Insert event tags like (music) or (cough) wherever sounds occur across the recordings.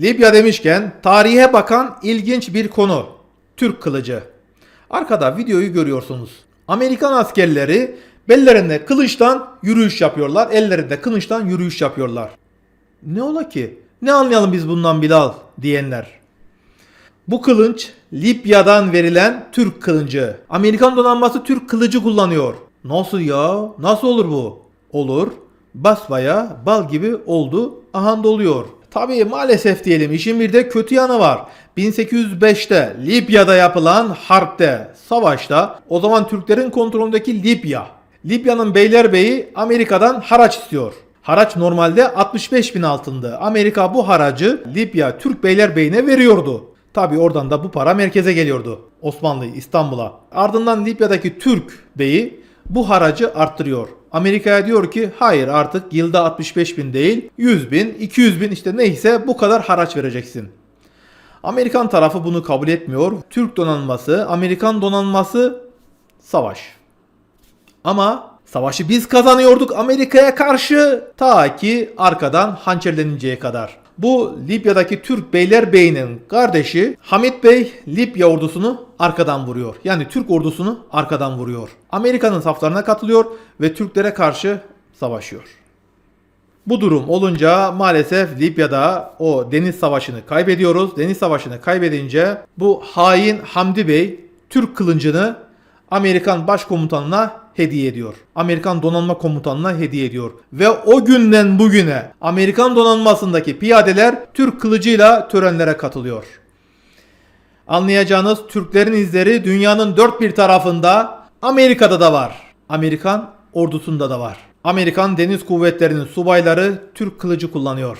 Libya demişken tarihe bakan ilginç bir konu. Türk kılıcı. Arkada videoyu görüyorsunuz. Amerikan askerleri bellerinde kılıçtan yürüyüş yapıyorlar. Ellerinde kılıçtan yürüyüş yapıyorlar. Ne ola ki? Ne anlayalım biz bundan Bilal diyenler. Bu kılınç Libya'dan verilen Türk kılıncı. Amerikan donanması Türk kılıcı kullanıyor. Nasıl ya? Nasıl olur bu? Olur. Basbaya bal gibi oldu. Ahanda oluyor. Tabii maalesef diyelim işin bir de kötü yanı var. 1805'te Libya'da yapılan harpte, savaşta o zaman Türklerin kontrolündeki Libya. Libya'nın beylerbeyi Amerika'dan haraç istiyor. Haraç normalde 65 bin altındı. Amerika bu haracı Libya Türk beylerbeyine veriyordu. Tabi oradan da bu para merkeze geliyordu. Osmanlı İstanbul'a. Ardından Libya'daki Türk beyi bu haracı arttırıyor. Amerika'ya diyor ki hayır artık yılda 65 bin değil 100 bin 200 bin işte neyse bu kadar haraç vereceksin. Amerikan tarafı bunu kabul etmiyor. Türk donanması, Amerikan donanması savaş. Ama savaşı biz kazanıyorduk Amerika'ya karşı ta ki arkadan hançerleninceye kadar. Bu Libya'daki Türk Beylerbeyinin kardeşi Hamit Bey Libya ordusunu arkadan vuruyor. Yani Türk ordusunu arkadan vuruyor. Amerika'nın saflarına katılıyor ve Türklere karşı savaşıyor. Bu durum olunca maalesef Libya'da o deniz savaşını kaybediyoruz. Deniz savaşını kaybedince bu hain Hamdi Bey Türk kılıncını Amerikan başkomutanına hediye ediyor. Amerikan donanma komutanına hediye ediyor. Ve o günden bugüne Amerikan donanmasındaki piyadeler Türk kılıcıyla törenlere katılıyor. Anlayacağınız Türklerin izleri dünyanın dört bir tarafında Amerika'da da var. Amerikan ordusunda da var. Amerikan deniz kuvvetlerinin subayları Türk kılıcı kullanıyor.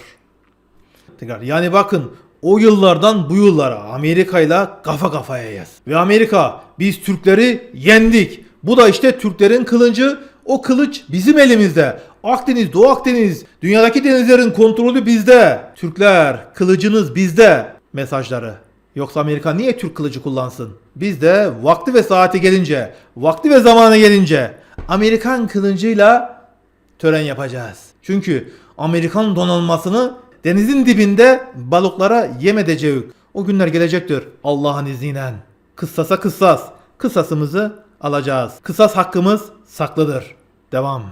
Tekrar yani bakın o yıllardan bu yıllara Amerika ile kafa kafayayız. Ve Amerika biz Türkleri yendik. Bu da işte Türklerin kılıcı. O kılıç bizim elimizde. Akdeniz, Doğu Akdeniz, dünyadaki denizlerin kontrolü bizde. Türkler, kılıcınız bizde mesajları. Yoksa Amerika niye Türk kılıcı kullansın? Biz de vakti ve saati gelince, vakti ve zamanı gelince Amerikan kılıcıyla tören yapacağız. Çünkü Amerikan donanmasını denizin dibinde balıklara yem edeceğiz. O günler gelecektir Allah'ın izniyle. Kıssasa kıssas. Kıssasımızı alacağız. Kısas hakkımız saklıdır. Devam.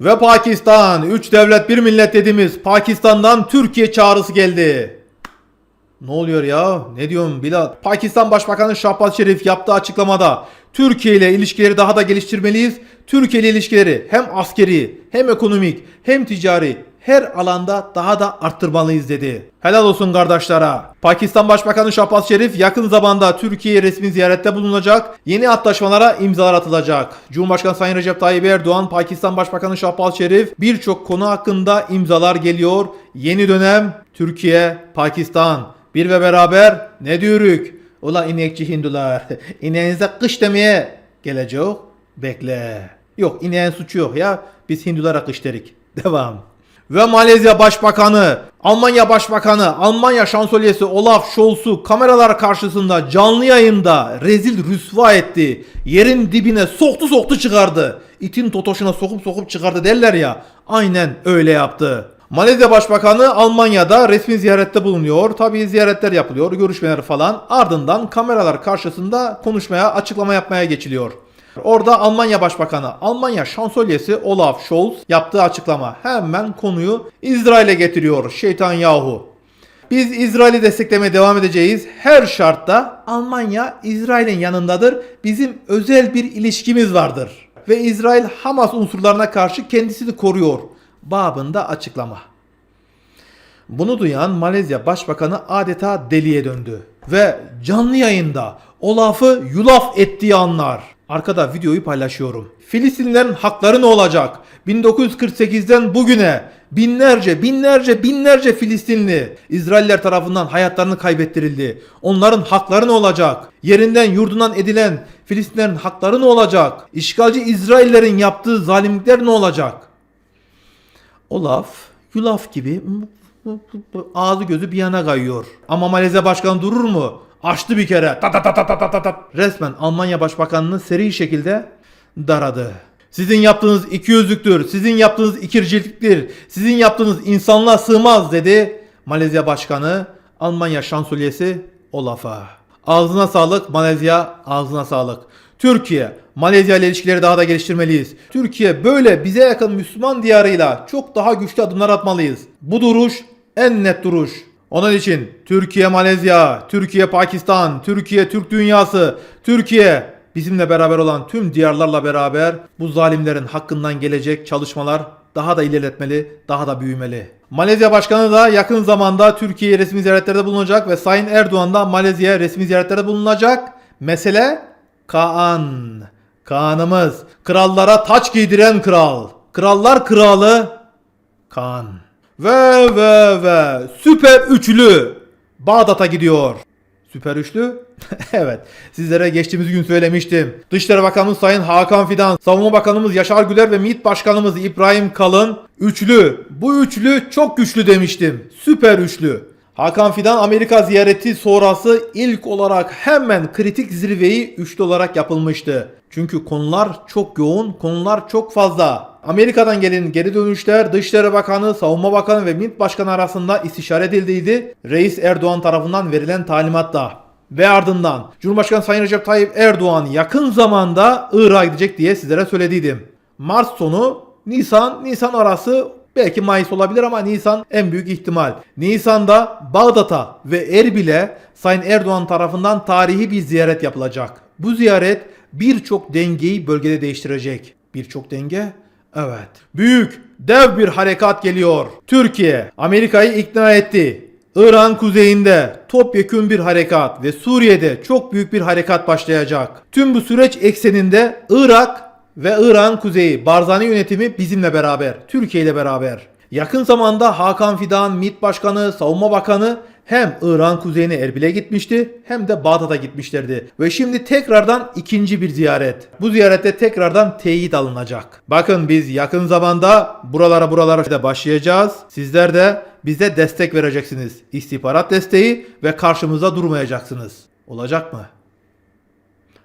Ve Pakistan, 3 devlet bir millet dediğimiz Pakistan'dan Türkiye çağrısı geldi. Ne oluyor ya? Ne diyorsun Bilal? Pakistan Başbakanı Şahbaz Şerif yaptığı açıklamada Türkiye ile ilişkileri daha da geliştirmeliyiz. Türkiye ile ilişkileri hem askeri, hem ekonomik, hem ticari her alanda daha da arttırmalıyız dedi. Helal olsun kardeşlere. Pakistan Başbakanı Şahbaz Şerif yakın zamanda Türkiye'ye resmi ziyarette bulunacak. Yeni antlaşmalara imzalar atılacak. Cumhurbaşkanı Sayın Recep Tayyip Erdoğan, Pakistan Başbakanı Şahbaz Şerif birçok konu hakkında imzalar geliyor. Yeni dönem Türkiye, Pakistan. Bir ve beraber ne diyoruz? Ula inekçi Hindular. (laughs) İneğinize kış demeye gelecek. Bekle. Yok ineğin suçu yok ya. Biz Hindulara kış derik. Devam. Ve Malezya Başbakanı, Almanya Başbakanı, Almanya Şansölyesi Olaf Scholz'u kameralar karşısında canlı yayında rezil rüsva etti. Yerin dibine soktu soktu çıkardı. İtin totoşuna sokup sokup çıkardı derler ya. Aynen öyle yaptı. Malezya Başbakanı Almanya'da resmi ziyarette bulunuyor. Tabii ziyaretler yapılıyor, görüşmeler falan. Ardından kameralar karşısında konuşmaya, açıklama yapmaya geçiliyor. Orada Almanya Başbakanı, Almanya Şansölyesi Olaf Scholz yaptığı açıklama hemen konuyu İsrail'e getiriyor şeytan yahu. Biz İsrail'i desteklemeye devam edeceğiz. Her şartta Almanya İsrail'in yanındadır. Bizim özel bir ilişkimiz vardır. Ve İsrail Hamas unsurlarına karşı kendisini koruyor. Babında açıklama. Bunu duyan Malezya Başbakanı adeta deliye döndü. Ve canlı yayında Olaf'ı yulaf ettiği anlar. Arkada videoyu paylaşıyorum. Filistinlilerin hakları ne olacak? 1948'den bugüne binlerce binlerce binlerce Filistinli İsrailler tarafından hayatlarını kaybettirildi. Onların hakları ne olacak? Yerinden yurdundan edilen Filistinlerin hakları ne olacak? İşgalci İsraillerin yaptığı zalimlikler ne olacak? Olaf yulaf gibi ağzı gözü bir yana kayıyor. Ama Malezya Başkanı durur mu? Açtı bir kere. Ta ta ta ta ta ta ta ta. Resmen Almanya Başbakanını seri şekilde daradı. Sizin yaptığınız iki yüzlüktür. Sizin yaptığınız ikirciliktir. Sizin yaptığınız insanlığa sığmaz dedi. Malezya Başkanı Almanya şansölyesi Olaf'a. Ağzına sağlık Malezya, ağzına sağlık. Türkiye, Malezya ile ilişkileri daha da geliştirmeliyiz. Türkiye böyle bize yakın Müslüman diyarıyla çok daha güçlü adımlar atmalıyız. Bu duruş en net duruş. Onun için Türkiye Malezya, Türkiye Pakistan, Türkiye Türk dünyası, Türkiye bizimle beraber olan tüm diyarlarla beraber bu zalimlerin hakkından gelecek çalışmalar daha da ilerletmeli, daha da büyümeli. Malezya Başkanı da yakın zamanda Türkiye'ye resmi ziyaretlerde bulunacak ve Sayın Erdoğan da Malezya'ya resmi ziyaretlerde bulunacak. Mesele Kaan. Kaan'ımız. Krallara taç giydiren kral. Krallar kralı Kaan. Ve ve ve süper üçlü Bağdat'a gidiyor. Süper üçlü? (laughs) evet. Sizlere geçtiğimiz gün söylemiştim. Dışişleri Bakanımız Sayın Hakan Fidan, Savunma Bakanımız Yaşar Güler ve MİT Başkanımız İbrahim Kalın üçlü. Bu üçlü çok güçlü demiştim. Süper üçlü. Hakan Fidan Amerika ziyareti sonrası ilk olarak hemen kritik zirveyi üçlü olarak yapılmıştı. Çünkü konular çok yoğun, konular çok fazla. Amerika'dan gelen geri dönüşler Dışişleri Bakanı, Savunma Bakanı ve MİT Başkanı arasında istişare edildiydi. Reis Erdoğan tarafından verilen talimatla. Ve ardından Cumhurbaşkanı Sayın Recep Tayyip Erdoğan yakın zamanda Irak'a gidecek diye sizlere söylediydim. Mart sonu Nisan, Nisan arası belki Mayıs olabilir ama Nisan en büyük ihtimal. Nisan'da Bağdat'a ve Erbil'e Sayın Erdoğan tarafından tarihi bir ziyaret yapılacak. Bu ziyaret birçok dengeyi bölgede değiştirecek. Birçok denge? Evet. Büyük, dev bir harekat geliyor. Türkiye, Amerika'yı ikna etti. İran kuzeyinde topyekün bir harekat ve Suriye'de çok büyük bir harekat başlayacak. Tüm bu süreç ekseninde Irak ve İran kuzeyi Barzani yönetimi bizimle beraber, Türkiye ile beraber. Yakın zamanda Hakan Fidan, MİT Başkanı, Savunma Bakanı hem İran kuzeyine Erbil'e gitmişti hem de Bağdat'a gitmişlerdi. Ve şimdi tekrardan ikinci bir ziyaret. Bu ziyarette tekrardan teyit alınacak. Bakın biz yakın zamanda buralara buralara da başlayacağız. Sizler de bize destek vereceksiniz. İstihbarat desteği ve karşımızda durmayacaksınız. Olacak mı?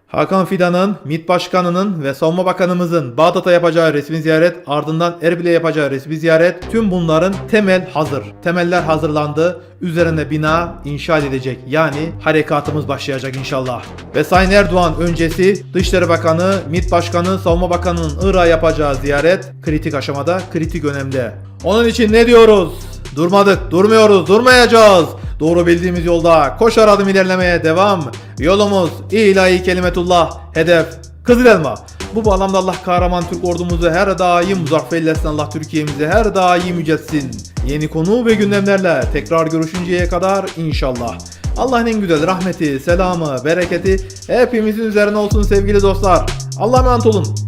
Hakan Fidan'ın, MİT Başkanı'nın ve Savunma Bakanımızın Bağdat'a yapacağı resmi ziyaret, ardından Erbil'e yapacağı resmi ziyaret, tüm bunların temel hazır. Temeller hazırlandı, üzerine bina inşa edilecek. Yani harekatımız başlayacak inşallah. Ve Sayın Erdoğan öncesi Dışişleri Bakanı, MİT Başkanı, Savunma Bakanı'nın Irak'a yapacağı ziyaret kritik aşamada, kritik önemde. Onun için ne diyoruz? Durmadık, durmuyoruz, durmayacağız. Doğru bildiğimiz yolda koşar adım ilerlemeye devam. Yolumuz ilahi kelimetullah, hedef Kızıl Elma. Bu bağlamda Allah kahraman Türk ordumuzu her daim muzaffer. Allah Türkiye'mizi her daim yüceltsin. Yeni konu ve gündemlerle tekrar görüşünceye kadar inşallah. Allah'ın en güzel rahmeti, selamı, bereketi hepimizin üzerine olsun sevgili dostlar. Allah'a emanet olun.